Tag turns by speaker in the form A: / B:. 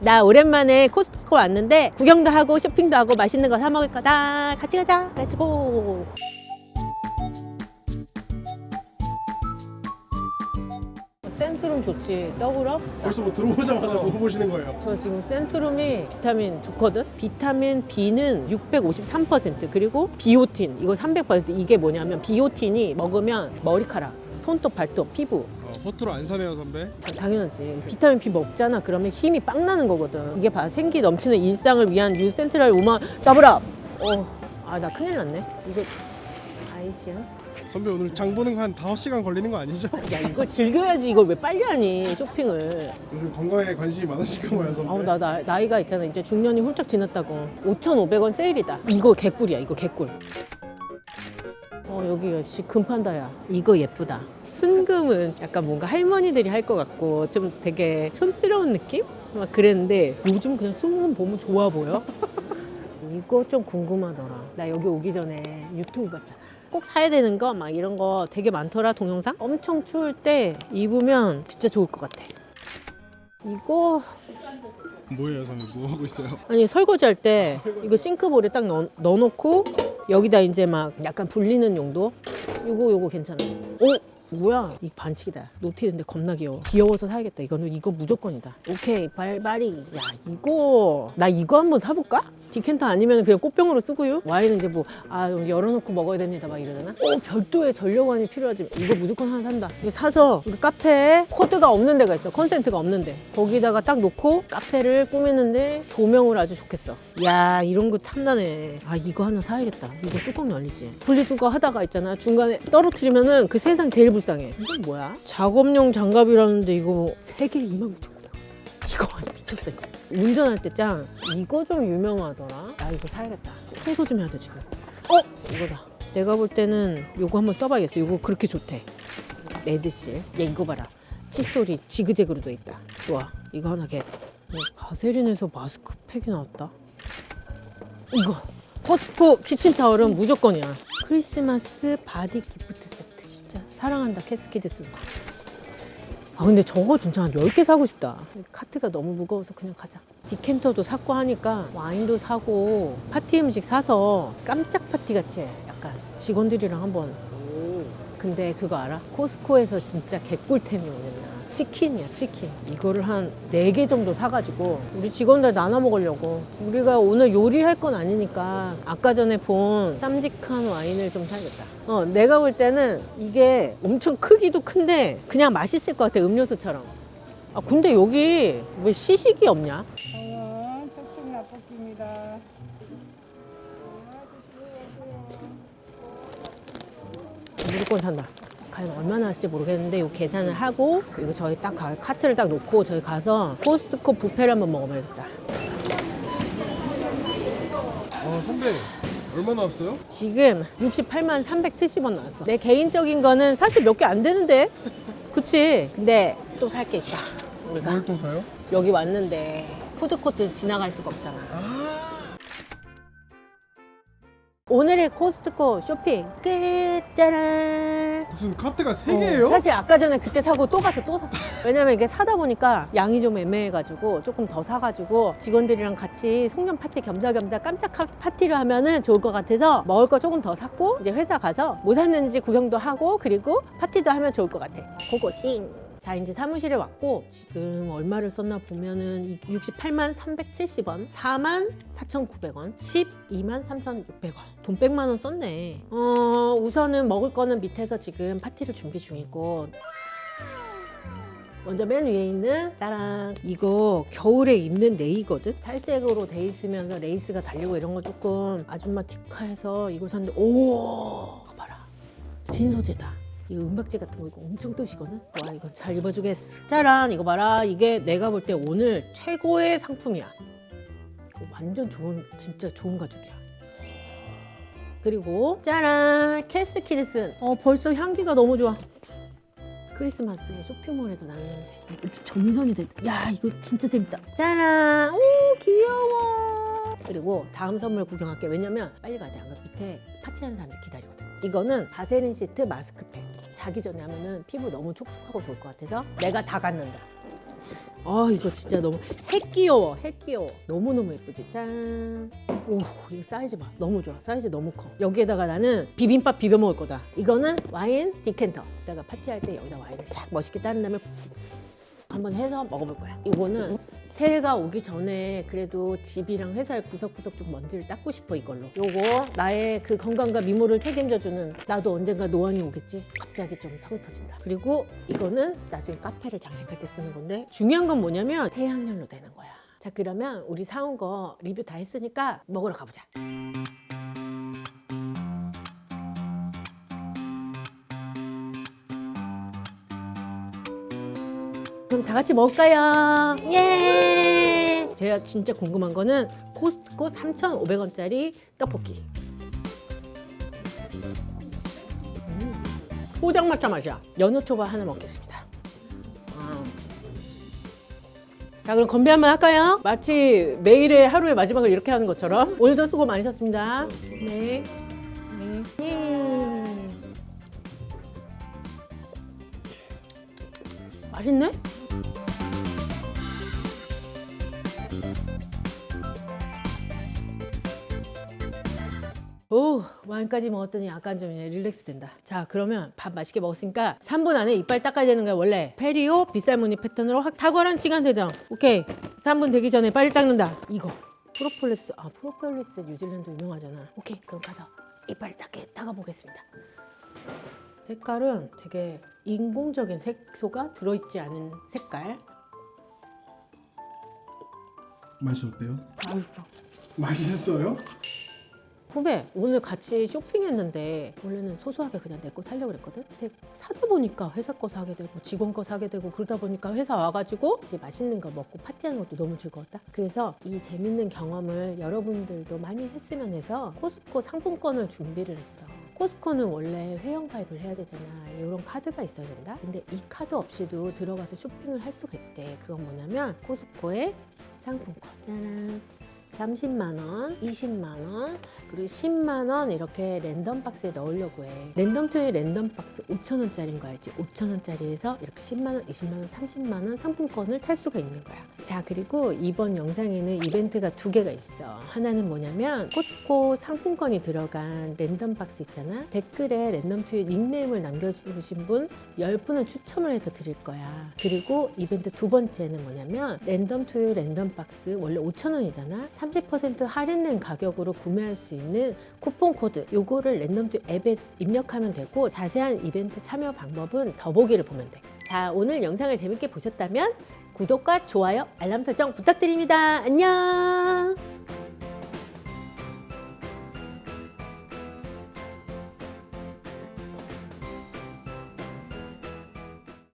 A: 나 오랜만에 코스트코 왔는데 구경도 하고 쇼핑도 하고 맛있는 거 사 먹을 거다. 같이 가자. 렛츠고. 센트룸 좋지. 더블업?
B: 벌써 뭐 들어오자마자 보고 보시는 거예요.
A: 저 지금 센트룸이 비타민 좋거든. 비타민 B는 653% 그리고 비오틴 이거 300% 이게 뭐냐면 비오틴이 먹으면 머리카락, 손톱, 발톱, 피부
B: 어, 허투루 안 사네요 선배.
A: 아, 당연하지. 비타민 B 먹잖아. 그러면 힘이 빵 나는 거거든. 이게 봐. 생기 넘치는 일상을 위한 뉴 센트럴 우먼 더블업. 어, 아, 나 큰일 났네. 이거 아이시야.
B: 선배 오늘 장 보는 거 한 5시간 걸리는 거 아니죠?
A: 야, 이거 즐겨야지. 이걸 왜 빨리 하니? 쇼핑을.
B: 요즘 건강에 관심이 많으실까 봐요 선배.
A: 아우, 나, 나 나이가 있잖아. 이제 중년이 훌쩍 지났다고. 5,500원 세일이다. 이거 개꿀이야. 이거 개꿀. 어, 여기 역시 금판다야. 이거 예쁘다. 순금은 약간 뭔가 할머니들이 할 것 같고 좀 되게 촌스러운 느낌? 막 그랬는데 요즘 그냥 순금 보면 좋아 보여. 이거 좀 궁금하더라. 나 여기 오기 전에 유튜브 봤잖아. 꼭 사야 되는 거 막 이런 거 되게 많더라 동영상. 엄청 추울 때 입으면 진짜 좋을 것 같아. 이거
B: 뭐예요 선배? 뭐 하고 있어요?
A: 아니 설거지 할 때 이거 싱크볼에 딱 넣어, 넣어놓고 여기다 이제 막 약간 불리는 용도 요거 요거 괜찮아 오 뭐야? 이 반칙이다. 노티인데 겁나 귀여워. 귀여워서 사야겠다. 이거는 이거 무조건이다. 오케이 발발이. 야 이거. 나 이거 한번 사볼까? 디켄터 아니면 그냥 꽃병으로 쓰고요? 와인은 이제 뭐 아 열어놓고 먹어야 됩니다. 막 이러잖아. 오 별도의 전력원이 필요하지. 이거 무조건 하나 산다. 이거 사서 이거 카페에 코드가 없는 데가 있어. 컨센트가 없는데. 거기다가 딱 놓고 카페를 꾸미는데 조명을 아주 좋겠어. 야 이런 거 탐나네. 아 이거 하나 사야겠다. 이거 뚜껑 열리지. 분리수거 하다가 있잖아. 중간에 떨어뜨리면은 그 세상 제일 불쌍해. 이건 뭐야? 작업용 장갑이라는데 이거 세개 2만 9천 원 이거 미쳤어 이거 운전할 때 짱 이거 좀 유명하더라. 나 이거 사야겠다. 청소 좀 해야 돼 지금. 어? 이거다. 내가 볼 때는 이거 한번 써봐야겠어. 이거 그렇게 좋대. 레드실. 야 이거 봐라. 칫솔이 지그재그로 돼 있다. 좋아. 이거 하나 개. 어, 바세린에서 마스크팩이 나왔다. 이거. 코스코 키친타월은 무조건이야. 크리스마스 바디 기프트 세트. 진짜 사랑한다. 캐스키드스 아 근데 저거 진짜 한 10개 사고 싶다. 카트가 너무 무거워서 그냥 가자. 디켄터도 샀고 하니까 와인도 사고 파티 음식 사서 깜짝 파티 같이 해. 약간 직원들이랑 한번. 근데 그거 알아? 코스코에서 진짜 개꿀템이 뭐냐면 치킨이야 치킨 이거를 한 네 개 정도 사가지고 우리 직원들 나눠 먹으려고 우리가 오늘 요리할 건 아니니까 아까 전에 본 쌈직한 와인을 좀 사야겠다 어 내가 볼 때는 이게 엄청 크기도 큰데 그냥 맛있을 것 같아 음료수처럼 아 근데 여기 왜 시식이 없냐?
C: 저는 척척 라볶이입니다.
A: 무조건 산다. 과연 얼마나 하실지 모르겠는데 이 계산을 하고 그리고 저희 딱 가- 카트를 딱 놓고 저희 가서 코스트코 뷔페를 한번 먹어봐야겠다.
B: 어 선배 얼마 나왔어요?
A: 지금 68만 370원 나왔어. 내 개인적인 거는 사실 몇 개 안 되는데. 그치? 근데 또 살 게 있다. 우리가
B: 뭘 또 사요?
A: 여기 왔는데 푸드코트 지나갈 수가 없잖아.
B: 아
A: 오늘의 코스트코 쇼핑 끝! 짜란!
B: 무슨 카트가 세
A: 어,
B: 개예요?
A: 사실 아까 전에 그때 사고 또 가서 또 샀어. 왜냐면 이게 사다 보니까 양이 좀 애매해가지고 조금 더 사가지고 직원들이랑 같이 송년 파티 겸사겸사 깜짝 카- 파티를 하면은 좋을 것 같아서 먹을 거 조금 더 샀고 이제 회사 가서 뭐 샀는지 구경도 하고 그리고 파티도 하면 좋을 것 같아. 고고싱. 자 이제 사무실에 왔고 지금 얼마를 썼나 보면은 68만 370원 4만 4,900원 12만 3,600원. 돈 100만 원 썼네. 어 우선은 먹을 거는 밑에서 지금 파티를 준비 중이고. 먼저 맨 위에 있는 짜란. 이거 겨울에 입는 네이거든? 살색으로 돼 있으면서 레이스가 달리고 이런 거 조금 아줌마 티카해서 이거 샀는데 오! 이거 봐라. 신소재다 이거 은박지 같은 거 이거 엄청 뜨시거든? 와 이거 잘 입어주겠어. 짜란 이거 봐라. 이게 내가 볼 때 오늘 최고의 상품이야. 완전 좋은 진짜 좋은 가죽이야. 그리고 짜란 캐스 키드슨. 어 벌써 향기가 너무 좋아. 크리스마스에 쇼핑몰에서 나는 냄새 점선이 됐다 야 이거 진짜 재밌다. 짜란. 오 귀여워. 그리고 다음 선물 구경할게. 왜냐면 빨리 가야 돼안 그럼 밑에 파티하는 사람들 기다리거든. 이거는 바세린 시트 마스크팩 자기 전에 하면은 피부 너무 촉촉하고 좋을 것 같아서 내가 다 갖는다 아 이거 진짜 너무 핵 귀여워 핵 귀여워 너무너무 예쁘지 짠 오, 이 사이즈 봐. 너무 좋아. 사이즈 너무 커. 여기에다가 나는 비빔밥 비벼 먹을 거다. 이거는 와인 디켄터. 이따가 파티할 때 여기다 와인을 착 멋있게 따른 다음에 푹 한번 해서 먹어볼 거야. 이거는 새해가 오기 전에 그래도 집이랑 회사를 구석구석 좀 먼지를 닦고 싶어 이걸로. 요거 나의 그 건강과 미모를 책임져주는 나도 언젠가 노안이 오겠지. 갑자기 좀 서글퍼진다. 그리고 이거는 나중에 카페를 장식할 때 쓰는 건데 중요한 건 뭐냐면 태양열로 되는 거야. 자 그러면 우리 사온 거 리뷰 다 했으니까 먹으러 가보자. 그럼 다 같이 먹을까요? 예! 제가 진짜 궁금한 거는 코스트코 3,500원짜리 떡볶이. 음, 포장마차 맛이야. 연어 초밥 하나 먹겠습니다. 아. 자, 그럼 건배 한번 할까요? 마치 매일의 하루의 마지막을 이렇게 하는 것처럼. 오늘도 수고 많으셨습니다. 네. 네. 예. 맛있네? 오 와인까지 먹었더니 약간 좀 릴렉스 된다. 자 그러면 밥 맛있게 먹었으니까 3분 안에 이빨 닦아야 되는 거야 원래. 페리오 빗살무늬 패턴으로 확 탁월한 시간 세정. 오케이. 3분 되기 전에 빨리 닦는다. 이거. 프로폴리스 아 프로폴리스 뉴질랜드 유명하잖아. 오케이 그럼 가서 이빨 닦게 닦아 보겠습니다 색깔은 되게 인공적인 색소가 들어있지 않은 색깔.
B: 맛이 어때요?
A: 맛있어
B: 맛있어요?
A: 후배 오늘 같이 쇼핑했는데 원래는 소소하게 그냥 내거 사려고 그랬거든? 근데 사다 보니까 회사 거 사게 되고 직원 거 사게 되고 그러다 보니까 회사 와가지고 이제 맛있는 거 먹고 파티하는 것도 너무 즐거웠다. 그래서 이 재밌는 경험을 여러분들도 많이 했으면 해서 코스코 상품권을 준비를 했어 코스코는 원래 회원 가입을 해야 되잖아. 이런 카드가 있어야 된다? 근데 이 카드 없이도 들어가서 쇼핑을 할 수가 있대. 그건 뭐냐면 코스코의 상품권. 짜란 30만 원, 20만 원, 그리고 10만 원 이렇게 랜덤 박스에 넣으려고 해. 랜덤 투의 랜덤 박스 5천 원짜리인 거 알지? 5천 원짜리에서 이렇게 10만 원, 20만 원, 30만 원 상품권을 탈 수가 있는 거야. 자, 그리고 이번 영상에는 이벤트가 두 개가 있어. 하나는 뭐냐면 코스코 상품권이 들어간 랜덤 박스 있잖아. 댓글에 랜덤 투의 닉네임을 남겨주신 분 10분을 추첨을 해서 드릴 거야. 그리고 이벤트 두 번째는 뭐냐면 랜덤 투유 랜덤 박스 원래 5천 원이잖아. 30% 할인된 가격으로 구매할 수 있는 쿠폰 코드 요거를 랜덤 투 앱에 입력하면 되고 자세한 이벤트 참여 방법은 더보기를 보면 돼. 자, 오늘 영상을 재밌게 보셨다면 구독과 좋아요, 알람 설정 부탁드립니다. 안녕.